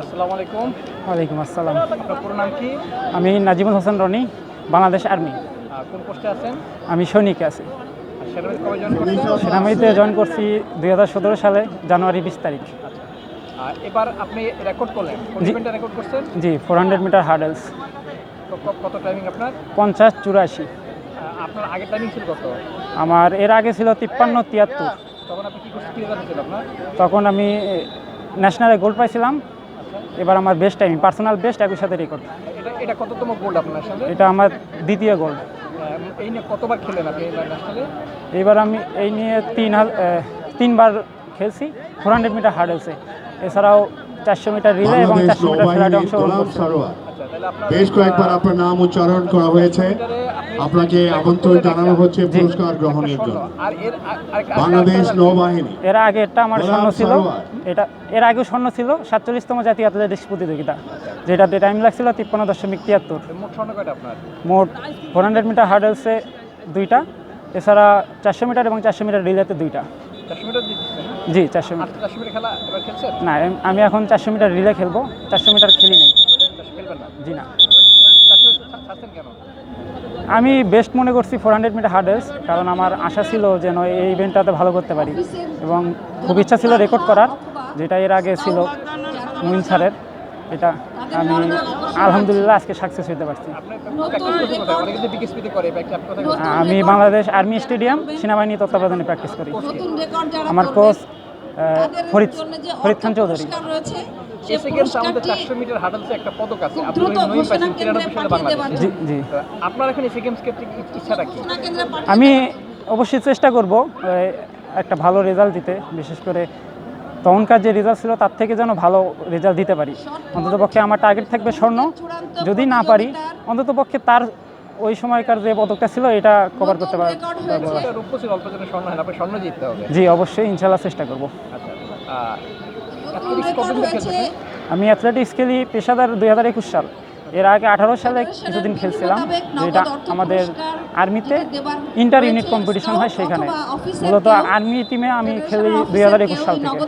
আসসালামু আলাইকুম। ওয়ালাইকুম আসসালাম। আপনার পুরো নাম কি? আমি নাজিমুল হোসেন রনি বাংলাদেশ আর্মি। কোন পোস্টে আছেন? আমি সৈনিকে আছি। সেনাবাহিনীতে জয়েন করছি দু হাজার সতেরো সালে জানুয়ারি বিশ তারিখ। আর এবার আপনি রেকর্ড করলেন। জি। রেকর্ড করছেন? জি ফোর হান্ড্রেড মিটার হার্ডেলস কত টাইমিং আপনার? পঞ্চাশ চুরাশি। আপনার আগের টাইমিং ছিল কত? আমার এর আগে ছিল তিপ্পান্ন তিয়াত্তর। তখন আপনি কি করছেন তখন আমি ন্যাশনালে গোল্ড পাইছিলাম। আচ্ছা এবার আমার বেস্ট টাইম পার্সোনাল বেস্ট একই সাথে রেকর্ড এটা এটা কততম গোল্ড আপনার সাথে? এটা আমার দ্বিতীয় গোল্ড এই নিয়ে কতবার খেলেন আপনি এবার ন্যাশনালে এবার আমি এই নিয়ে তিন হাল তিনবার খেলছি ফোর হান্ড্রেড মিটার হার্ডেলসে এছাড়াও চারশো মিটার রিলে এবং চারশো মিটার ফ্লাইটে অংশগ্রহণ করছি। বেশ কয়েকবার আপনার নাম উচ্চারণ করা হয়েছে। আপনাকে আমন্ত্রণ জানানো হচ্ছে পুরস্কার গ্রহণের জন্য। বাংলাদেশ নৌবাহিনী। এর আগে এটা আমার স্বর্ণ ছিল। এটা এর আগে স্বর্ণ ছিল। সাতচল্লিশতম জাতীয় অ্যাথলেটিক্স প্রতিযোগিতা। যেটাতে টাইম লাগছিল তিপ্পান্ন দশমিক তিয়াত্তর। মোট ফোর হান্ড্রেড মিটার হার্ডেলসে দুইটা। এছাড়া চারশো মিটার এবং চারশো মিটার রিলেতে দুইটা। জি চারশো মিটার চারশো মিটার খেলা এবার খেলছেন? না আমি এখন চারশো মিটার রিলে খেলব। চারশো মিটার খেলি নেই। জি না। আমি বেস্ট মনে করছি ফোর হান্ড্রেড মিটার হার্ডেলস কারণ আমার আশা ছিল যেন এই ইভেন্টটাতে ভালো করতে পারি। এবং খুব ইচ্ছা ছিল রেকর্ড করার যেটা এর আগে ছিল মুইন স্যারের। এটা আমি আলহামদুলিল্লাহ আজকে সাকসেস হতে পারছি। আমি বাংলাদেশ আর্মি স্টেডিয়াম সেনাবাহিনী তত্ত্বাবধানে প্র্যাকটিস করি। আমার কোচ ফরিদ ফরিদ খান চৌধুরী। আমি অবশ্যই চেষ্টা করব একটা ভালো রেজাল্ট দিতে বিশেষ করে তখনকার যে রেজাল্ট ছিল তার থেকে যেন ভালো রেজাল্ট দিতে পারি। অন্তত পক্ষে আমার টার্গেট থাকবে স্বর্ণ। যদি না পারি অন্তত পক্ষে তার ওই সময়কার যে পদকটা ছিল এটা কভার করতে পারব। এটা রূপ ছিল অল্প জনের স্বর্ণ না, আপনার স্বর্ণ জিততে হবে। জি অবশ্যই ইনশাল্লাহ চেষ্টা করব। আচ্ছা আমি অ্যাথলেটিক্স খেলি পেশাদার দুই হাজার একুশ সাল। এর আগে আঠারো সালে কিছুদিন খেলছিলাম যেটা আমাদের আর্মিতে ইন্টার ইউনিট কম্পিটিশন হয় সেখানে। মূলত আর্মি টিমে আমি খেলি দুই হাজার একুশ সাল থেকে।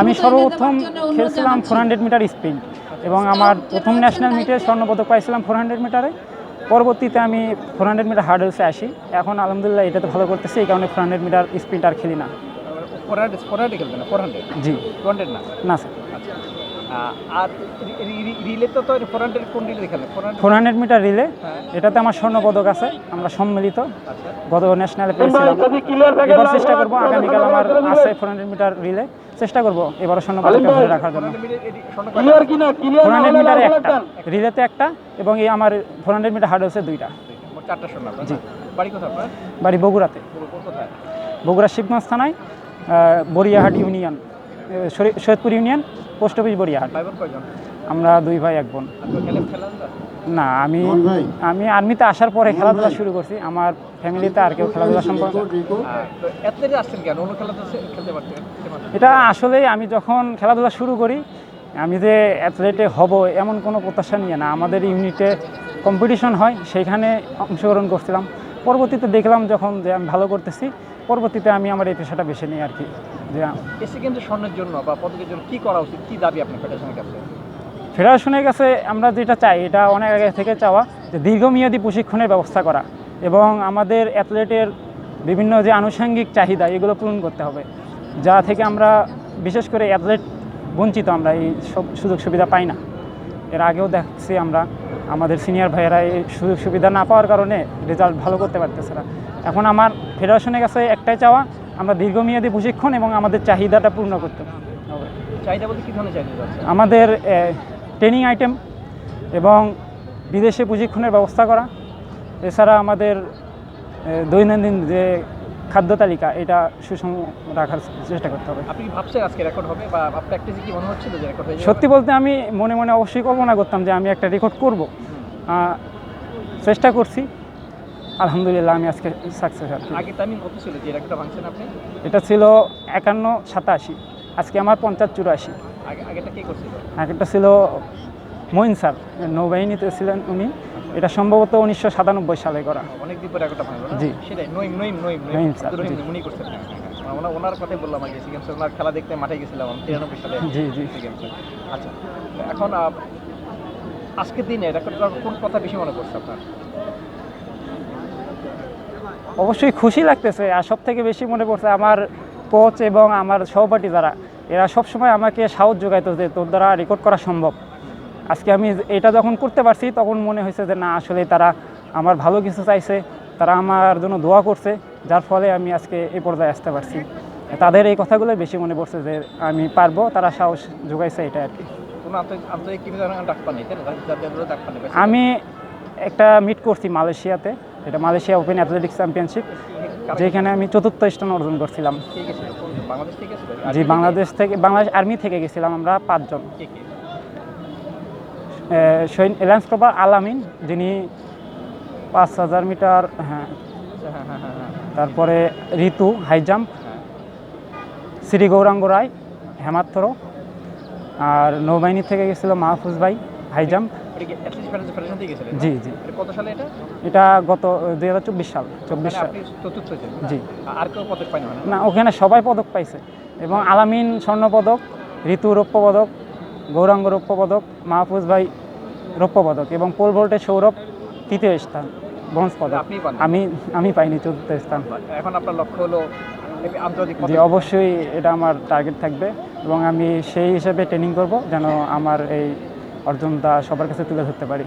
আমি সর্বপ্রথম খেলছিলাম ফোর হান্ড্রেড মিটার স্পিন এবং আমার প্রথম ন্যাশনাল মিটে স্বর্ণপদক পাইছিলাম ফোর হান্ড্রেড মিটারে পরবর্তীতে আমি ফোর হান্ড্রেড মিটার হার্ডেলসে আসি। এখন আলহামদুলিল্লাহ এটাতে ভালো করতেছি এই কারণে ফোর হান্ড্রেড মিটার স্পিনটা আর খেলি না। ফোর হান্ড্রেড ফোর হান্ড্রেড খেলতেন না? ফোর হান্ড্রেড জি। টু হান্ড্রেড না? না স্যার আর রিলে তো তো ফোর হান্ড্রেড কোন রিলে খেলেন ফোর হান্ড্রেড মিটার রিলে। এটাতে আমার স্বর্ণপদক আছে। আমরা সম্মিলিত। আচ্ছা। গত ন্যাশনালে পেয়েছিলাম। এবার চেষ্টা করব আগামীকাল আমার আছে ফোর হান্ড্রেড মিটার রিলে। চেষ্টা করব ধরে রাখার জন্য। ফোর হান্ড্রেড মিটারে একটা। রিলেতে একটা এবং এই আমার ফোর হান্ড্রেড মিটার হার্ডলসে দুইটা। চারটা স্বর্ণ জি। বাড়ি কোথায় বাড়ি বগুড়াতে। বগুড়া শিবগঞ্জ থানায়। Boriahat union Saidpur union post office Boriahat কয়জন? আমরা দুই ভাই এক বোন। আপনি খেলেন খেলেন না না আমি আমি আর্মিতে আসার পরে খেলাধুলা শুরু করছি। আমার ফ্যামিলিতে আর কেউ খেলাধুলা সম্পর্কে। এটা আসলেই আমি যখন খেলাধুলা শুরু করি আমি যে অ্যাথলেটে হব এমন কোনো প্রত্যাশা নিয়ে না। আমাদের ইউনিটে কম্পিটিশন হয় সেইখানে অংশগ্রহণ করছিলাম। পরবর্তীতে দেখলাম যখন যে আমি ভালো করতেছি পরবর্তীতে আমি আমার এই পেশাটা বেছে নিই আর কি যে এই কিন্তু স্বর্ণের জন্য বা পদকের জন্য কী করা উচিত? কী দাবি আপনার ফেডারেশনের কাছে? ফেডারেশনের কাছে আমরা যেটা চাই এটা অনেক আগে থেকে চাওয়া যে দীর্ঘমেয়াদী প্রশিক্ষণের ব্যবস্থা করা এবং আমাদের অ্যাথলেটের বিভিন্ন যে আনুষঙ্গিক চাহিদা এগুলো পূরণ করতে হবে। যা থেকে আমরা বিশেষ করে অ্যাথলেট বঞ্চিত আমরা এই সব সুযোগ সুবিধা পাই না। এর আগেও দেখছি আমরা আমাদের সিনিয়র ভাইয়েরা এই সুযোগ সুবিধা না পাওয়ার কারণে রেজাল্ট ভালো করতে পারতেছে না। এখন আমার ফেডারেশনের কাছে একটাই চাওয়া আমরা দীর্ঘমেয়াদী প্রশিক্ষণ এবং আমাদের চাহিদাটা পূর্ণ করতে। হবে চাহিদা বলতে কি ধরনের চাহিদা আমাদের ট্রেনিং আইটেম এবং বিদেশে প্রশিক্ষণের ব্যবস্থা করা। এছাড়া আমাদের দৈনন্দিন যে খাদ্য তালিকা এটা সুষম রাখার চেষ্টা করতে হবে। আপনি ভাবছেন আজকে রেকর্ড হবে বা প্র্যাকটিসে কি মনে হচ্ছিল যে রেকর্ড হয়ে যাবে? সত্যি বলতে আমি মনে মনে অবশ্যই কল্পনা করতাম যে আমি একটা রেকর্ড করব। চেষ্টা করছি। আলহামদুলিল্লাহ আমি আজকে সাকসেস আগে টাইমিং কত ছিল? যে রেকর্ডটা ভাঙছেন আপনি? এটা ছিল একান্ন সাতাশি আজকে আমার পঞ্চাশ চুরাশি। আগে আগেটা কে করছিল? আগেরটা ছিল মঈন স্যার নৌবাহিনীতে ছিলেন উনি। এটা সম্ভবত উনিশশো সাতানব্বই সালে করা। অনেক দিন পরে জি। সেটাই নইম নইম নইম স্যার। উনি করছেন। ওনার কথাই বললাম আগে সি গেমসে ওনার খেলা দেখতে মাঠে গেছিলাম তিরানব্বই সালে। জি জি। সি গেমসে আচ্ছা এখন আজকের দিনে করার কোন কথা বেশি মনে পড়ছে আপনার? অবশ্যই খুশি লাগতেছে আর সব থেকে বেশি মনে পড়ছে আমার কোচ এবং আমার সহপাঠী যারা এরা সবসময় আমাকে সাহস যোগাইতো যে তোর দ্বারা রেকর্ড করা সম্ভব। আজকে আমি এটা যখন করতে পারছি তখন মনে হয়েছে যে না আসলে তারা আমার ভালো কিছু চাইছে তারা আমার জন্য দোয়া করছে যার ফলে আমি আজকে এই পর্যায়ে আসতে পারছি। তাদের এই কথাগুলো বেশি মনে পড়ছে যে আমি পারব তারা সাহস যোগাইছে এটা আর কি। আমি একটা মিট করছি মালয়েশিয়াতে এটা মালয়েশিয়া ওপেন অ্যাথলেটিক্স চ্যাম্পিয়নশিপ যেখানে আমি চতুর্থ স্থান অর্জন করছিলাম। কে বাংলাদেশ থেকে জি বাংলাদেশ থেকে বাংলাদেশ আর্মি থেকে গেছিলাম আমরা পাঁচজন। এলায়েন্স প্রভার আলামিন যিনি পাঁচ হাজার মিটার হ্যাঁ তারপরে ঋতু হাই জাম্প শ্রী গৌরাঙ্গ রায় হেমাত্র আর নৌবাহিনী থেকে গেছিল মাহফুজ ভাই হাই জাম্প জি জি। এটা কত সালে এটা? এটা গত দুই হাজার চব্বিশ সাল চব্বিশ মানে সাল চতুর্থ জি। আর কেউ পদক পায়নি মানে? না ওখানে সবাই পদক পাইছে। এবং আলামিন স্বর্ণপদক ঋতু রৌপ্য পদক গৌরাঙ্গ রৌপ্য পদক মাহফুজ ভাই রৌপ্য পদক এবং পোল ভোল্টে সৌরভ তৃতীয় স্থান ব্রোঞ্জ পদক। আমি আমি পাইনি চতুর্থ স্থান। এখন আপনার লক্ষ্য হলো যে অবশ্যই এটা আমার টার্গেট থাকবে এবং আমি সেই হিসেবে ট্রেনিং করব যেন আমার এই অর্জনটা সবার কাছে তুলে ধরতে পারি।